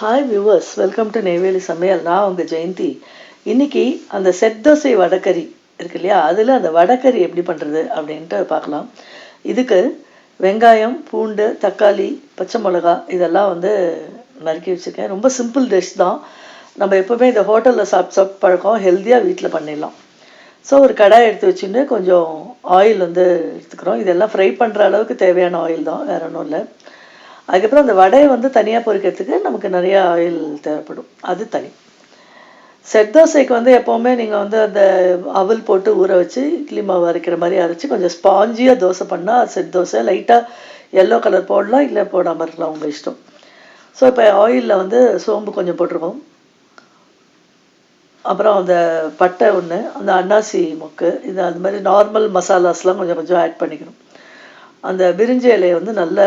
Hi viewers welcome to Neyveli சமையல் நான் உங்கள் ஜெயந்தி. இன்னைக்கு அந்த செட் தோசை வடக்கறி இருக்கு இல்லையா? அதில் அந்த வடக்கறி எப்படி பண்ணுறது அப்படின்ட்டு பார்க்கலாம். இதுக்கு வெங்காயம் பூண்டு தக்காளி பச்சை மிளகா இதெல்லாம் வந்து நறுக்கி வச்சுருக்கேன். ரொம்ப சிம்பிள் டிஷ் தான். நம்ம எப்போவுமே இந்த ஹோட்டலில் சாப்பிட்டு சாப்பிட்டு பழக்கம் ஹெல்த்தியாக வீட்டில் பண்ணிடலாம். ஸோ ஒரு கடாய் எடுத்து வச்சுன்னு கொஞ்சம் ஆயில் வந்து எடுத்துக்கிறோம். இதெல்லாம் ஃப்ரை பண்ணுற அளவுக்கு தேவையான ஆயில் தான். வேற ஒன்றும் இல்லை. அதுக்கப்புறம் அந்த வடையை வந்து தனியாக பொரிக்கிறதுக்கு நமக்கு நிறையா ஆயில் தேவைப்படும். அது தனி. செட் தோசைக்கு வந்து எப்போவுமே நீங்கள் வந்து அந்த அவல் போட்டு ஊற வச்சு இட்லி மாவு அரைக்கிற மாதிரி அரைச்சி கொஞ்சம் ஸ்பாஞ்சியாக தோசை பண்ணால் செட் தோசை. லைட்டாக எல்லோ கலர் போடலாம் இல்லை போடாமல் இருக்கலாம் உங்கள் இஷ்டம். ஸோ இப்போ ஆயிலில் வந்து சோம்பு கொஞ்சம் போட்டிருக்கோம். அப்புறம் அந்த பட்டை ஒன்று அந்த அன்னாசி மொக்கு இது அது மாதிரி நார்மல் மசாலாஸ்லாம் கொஞ்சம் கொஞ்சம் ஆட் பண்ணிக்கணும். அந்த பிரிஞ்சி இலையை வந்து நல்ல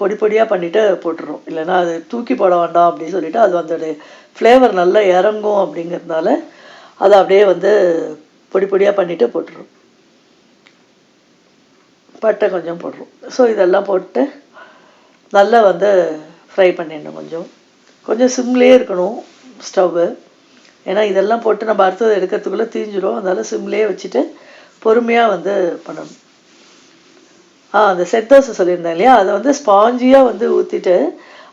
பொடி பொடியாக பண்ணிவிட்டு போட்டுரும் இல்லைன்னா அது தூக்கி போட வேண்டாம் அப்படின்னு சொல்லிட்டு அது அதோடைய ஃப்ளேவர் நல்லா இறங்கும் அப்படிங்கிறதுனால அதை அப்படியே வந்து பொடி பொடியாக பண்ணிவிட்டு போட்டுரும் பட்டை கொஞ்சம் போடுறோம் ஸோ இதெல்லாம் போட்டு நல்லா வந்து ஃப்ரை பண்ணிடணும் கொஞ்சம். கொஞ்சம் சிம்லேயே இருக்கணும் ஸ்டவ்வு ஏன்னா இதெல்லாம் போட்டு நம்ம அடுத்தது எடுக்கிறதுக்குள்ளே தீஞ்சிரும். அதனால் சிம்லேயே வச்சுட்டு பொறுமையாக வந்து பண்ணணும். அந்த செட் தோசை சொல்லியிருந்தேன் இல்லையா? அதை வந்து ஸ்பாஞ்சியாக வந்து ஊற்றிட்டு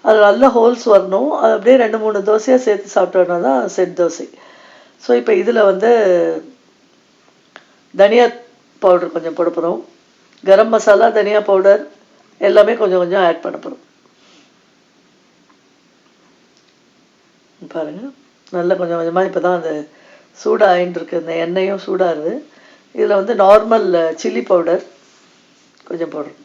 அதில் நல்ல ஹோல்ஸ் வரணும். அது அப்படியே ரெண்டு மூணு தோசையாக சேர்த்து சாப்பிட்டோன்னா தான் செட் தோசை. ஸோ இப்போ இதில் வந்து தனியா பவுடர் கொஞ்சம் போட போகிறோம் கரம் மசாலா தனியா பவுடர் எல்லாமே கொஞ்சம் கொஞ்சம் ஆட் பண்ண போகிறோம் பாருங்கள் நல்ல கொஞ்சம் கொஞ்சமாக இப்போ தான் அந்த சூடாகின்னு இருக்கு. இந்த எண்ணெயும் சூடாகுது. இதில் வந்து நார்மல் சில்லி பவுடர் கொஞ்சம் போடுறோம்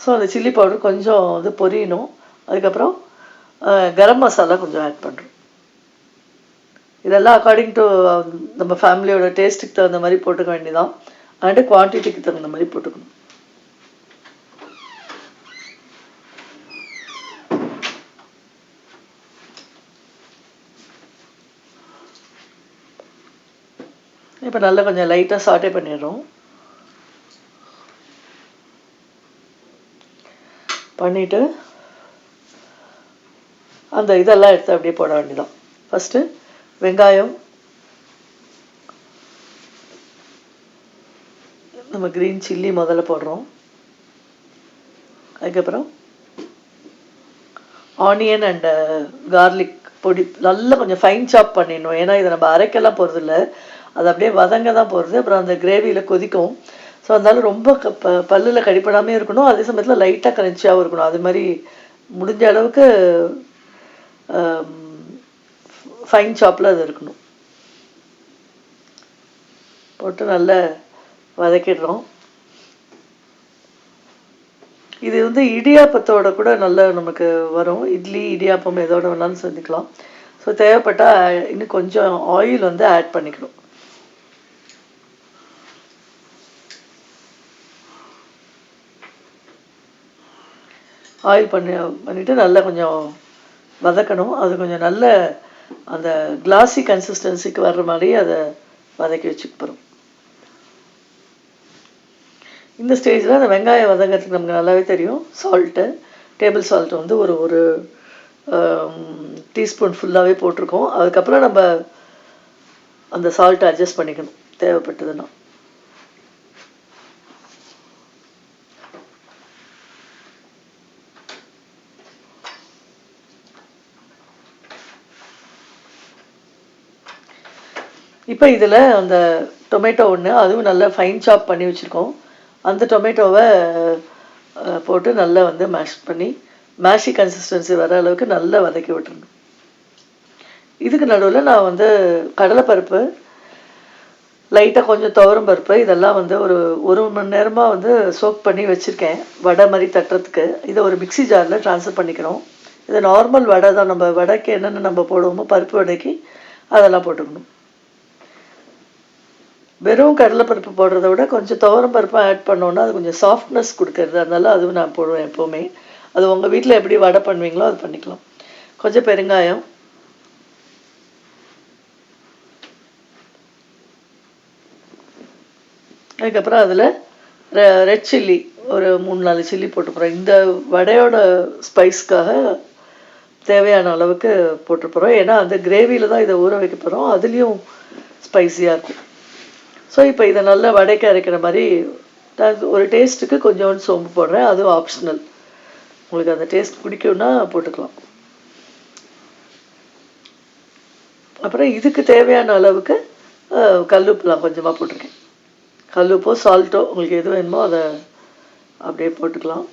ஸோ அந்த சில்லி பவுடர் கொஞ்சம் இது பொரியணும். அதுக்கப்புறம் கரம் மசாலா கொஞ்சம் ஆட் பண்ணுறோம் இதெல்லாம் அக்கார்டிங் டு நம்ம ஃபேமிலியோட டேஸ்ட்டுக்கு தகுந்த மாதிரி போட்டுக்க வேண்டியதான் அண்டு குவான்டிட்டிக்கு தகுந்த மாதிரி போட்டுக்கணும். இப்போ நல்லா கொஞ்சம் லைட்டாக சாட்டே பண்ணிடுறோம். பண்ணிவிட்டு அந்த இதெல்லாம் எடுத்து அப்படியே போட வேண்டியதான் ஃபஸ்ட்டு வெங்காயம் நம்ம க்ரீன் சில்லி முதல்ல போடுறோம். அதுக்கப்புறம் ஆனியன் அண்டு கார்லிக் பொடி நல்லா கொஞ்சம் ஃபைன் சாப் பண்ணிடணும். ஏன்னா இதை நம்ம அரைக்கெல்லாம் போகிறது அது அப்படியே வதங்க தான் போகிறது அப்புறம் அந்த கிரேவியில் கொதிக்கும் ஸோ அதனால ரொம்ப க ப பல்லில் கடிப்படாமே இருக்கணும். அதே சமயத்தில் லைட்டாக கரன்ச்சியாகவும் இருக்கணும். அது மாதிரி முடிஞ்ச அளவுக்கு ஃபைன் சாப்பில் அது இருக்கணும். போட்டு நல்லா வதக்கிடுறோம். இது வந்து இடியாப்பத்தோட கூட நல்லா நமக்கு வரும். இட்லி இடியாப்பம் எதோட வேணாலும் செஞ்சுக்கலாம் ஸோ தேவைப்பட்டால் இன்னும் கொஞ்சம் ஆயில் வந்து ஆட் பண்ணிக்கணும். ஆயில் பண்ணி பண்ணிவிட்டு நல்லா கொஞ்சம் வதக்கணும். அது கொஞ்சம் நல்ல அந்த கிளாஸி கன்சிஸ்டன்சிக்கு வர்ற மாதிரி அதை வதக்கி வச்சுக்க போகிறோம் இந்த ஸ்டேஜில் அந்த வெங்காயம் வதங்கிறதுக்கு நமக்கு நல்லாவே தெரியும். சால்ட்டு டேபிள் சால்ட் வந்து ஒரு ஒரு டீஸ்பூன் ஃபுல்லாகவே போட்டிருக்கோம். அதுக்கப்புறம் நம்ம அந்த சால்ட்டை அட்ஜஸ்ட் பண்ணிக்கணும். தேவைப்பட்டதுன்னா. இப்போ இதில் அந்த டொமேட்டோ ஒன்று அதுவும் நல்லா ஃபைன் சாப் பண்ணி வச்சுருக்கோம். அந்த டொமேட்டோவை போட்டு நல்லா வந்து மேஷ் பண்ணி மேஷி கன்சிஸ்டன்சி வர அளவுக்கு நல்லா வதக்கி விட்டுருணும் இதுக்கு நடுவில் நான் வந்து கடலைப்பருப்பு லைட்டாக கொஞ்சம் துவரம் பருப்பு இதெல்லாம் வந்து ஒரு ஒரு மணி நேரமாக வந்து சோக் பண்ணி வச்சுருக்கேன். வடை மாதிரி தட்டுறதுக்கு. இதை ஒரு மிக்சி ஜாரில் ட்ரான்ஸ்ஃபர் பண்ணிக்கணும் இது நார்மல் வடை தான். நம்ம வடைக்கு என்னென்ன நம்ம போடுவோமோ பருப்பு வடைக்கு அதெல்லாம் போட்டுக்கணும். வெறும் கடலைப்பருப்பு போடுறத விட கொஞ்சம் துவரம் பருப்பு ஆட் பண்ணோன்னா அது கொஞ்சம் சாஃப்ட்னஸ் கொடுக்கறது. அதனால அதுவும் நான் போடுவேன் எப்போவுமே. அது உங்கள் வீட்டில் எப்படி வடை பண்ணுவீங்களோ அது பண்ணிக்கலாம். கொஞ்சம் பெருங்காயம். அதுக்கப்புறம் அதில் ரெட் சில்லி ஒரு மூணு நாலு சில்லி போட்டு இந்த வடையோட ஸ்பைஸ்க்காக தேவையான அளவுக்கு போட்டுப்போகிறோம் ஏன்னா அந்த கிரேவியில் தான் இதை ஊற வைக்க போகிறோம் அதுலேயும் ஸ்பைஸியாக இருக்கும். ஸோ இப்போ இதை நல்லா வடைக்க அரைக்கிற மாதிரி நான் ஒரு டேஸ்ட்டுக்கு கொஞ்சோண்டு சோம்பு போடுறேன். அதுவும் ஆப்ஷனல் உங்களுக்கு அந்த டேஸ்ட் பிடிக்கும்னா போட்டுக்கலாம். அப்புறம் இதுக்கு தேவையான அளவுக்கு கல்லுப்புலாம் கொஞ்சமாக போட்டிருக்கேன். கல்லுப்போ சால்ட்டோ உங்களுக்கு எது வேணுமோ அதை அப்படியே போட்டுக்கலாம்.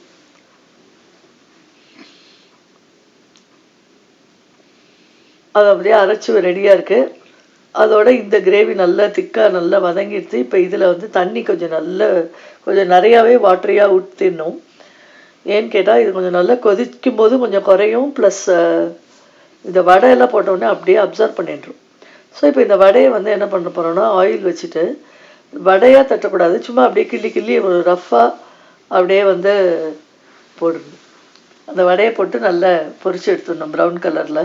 அது அப்படியே அரைச்சி ரெடியாக இருக்குது அதோட இந்த கிரேவி நல்லா திக்காக நல்லா வதங்கிடுச்சு. இப்போ இதில் வந்து தண்ணி கொஞ்சம் நல்ல கொஞ்சம் நிறையாவே வாட்டரியாக ஊற்றிடணும் ஏன்னு கேட்டால் இது கொஞ்சம் நல்லா கொதிக்கும் போது கொஞ்சம் குறையும். ப்ளஸ் இந்த வடையெல்லாம் போட்டோடனே அப்படியே அப்சர்வ் பண்ணிட்டுரும் ஸோ இப்போ இந்த வடையை வந்து என்ன பண்ண போகிறோம்னா ஆயில் வச்சுட்டு வடையாக தட்டக்கூடாது. சும்மா அப்படியே கிள்ளி கிள்ளி ஒரு ரஃப்பாக அப்படியே வந்து போடணும். அந்த வடையை போட்டு நல்லா பொரிச்சு எடுத்துடணும் ப்ரௌன் கலரில்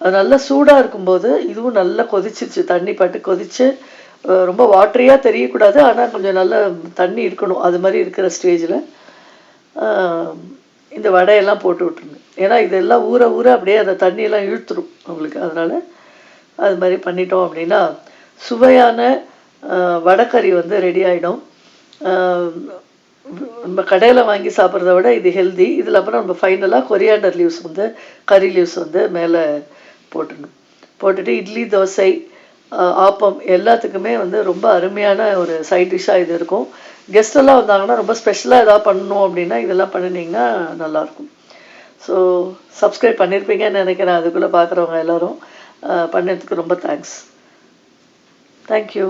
அது நல்லா சூடாக இருக்கும்போது இதுவும் நல்லா கொதிச்சிருச்சு. தண்ணி பட்டு கொதிச்சு ரொம்ப வாட்டரியாக தெரியக்கூடாது. ஆனால் கொஞ்சம் நல்ல தண்ணி இருக்கணும். அது மாதிரி இருக்கிற ஸ்டேஜில் இந்த வடையெல்லாம் போட்டு விட்டுருங்க. ஏன்னா இதெல்லாம் ஊற ஊற அப்படியே அந்த தண்ணியெல்லாம் இழுத்துரும் உங்களுக்கு அதனால் அது மாதிரி பண்ணிட்டோம் அப்படின்னா சுவையான வடைக்கறி வந்து ரெடி ஆகிடும் நம்ம கடையில் வாங்கி சாப்பிட்றத விட இது ஹெல்தி இதில் அப்புறம் நம்ம ஃபைனலாக கொரியாண்டர் லீவ்ஸ் வந்து கறி லீவ்ஸ் வந்து மேலே போட்டுடணும் போட்டுட்டு இட்லி தோசை ஆப்பம் எல்லாத்துக்குமே வந்து ரொம்ப அருமையான ஒரு சைட் டிஷ்ஷாக இது இருக்கும். கெஸ்டெல்லாம் வந்தாங்கன்னா ரொம்ப ஸ்பெஷலாக எதாவது பண்ணணும் அப்படின்னா இதெல்லாம் பண்ணினீங்கன்னா நல்லாயிருக்கும். ஸோ சப்ஸ்கிரைப் பண்ணியிருப்பீங்கன்னு நினைக்கிறேன் அதுக்குள்ளே பார்க்குறவங்க எல்லோரும். பண்ணதுக்கு ரொம்ப தேங்க்ஸ் தேங்க்யூ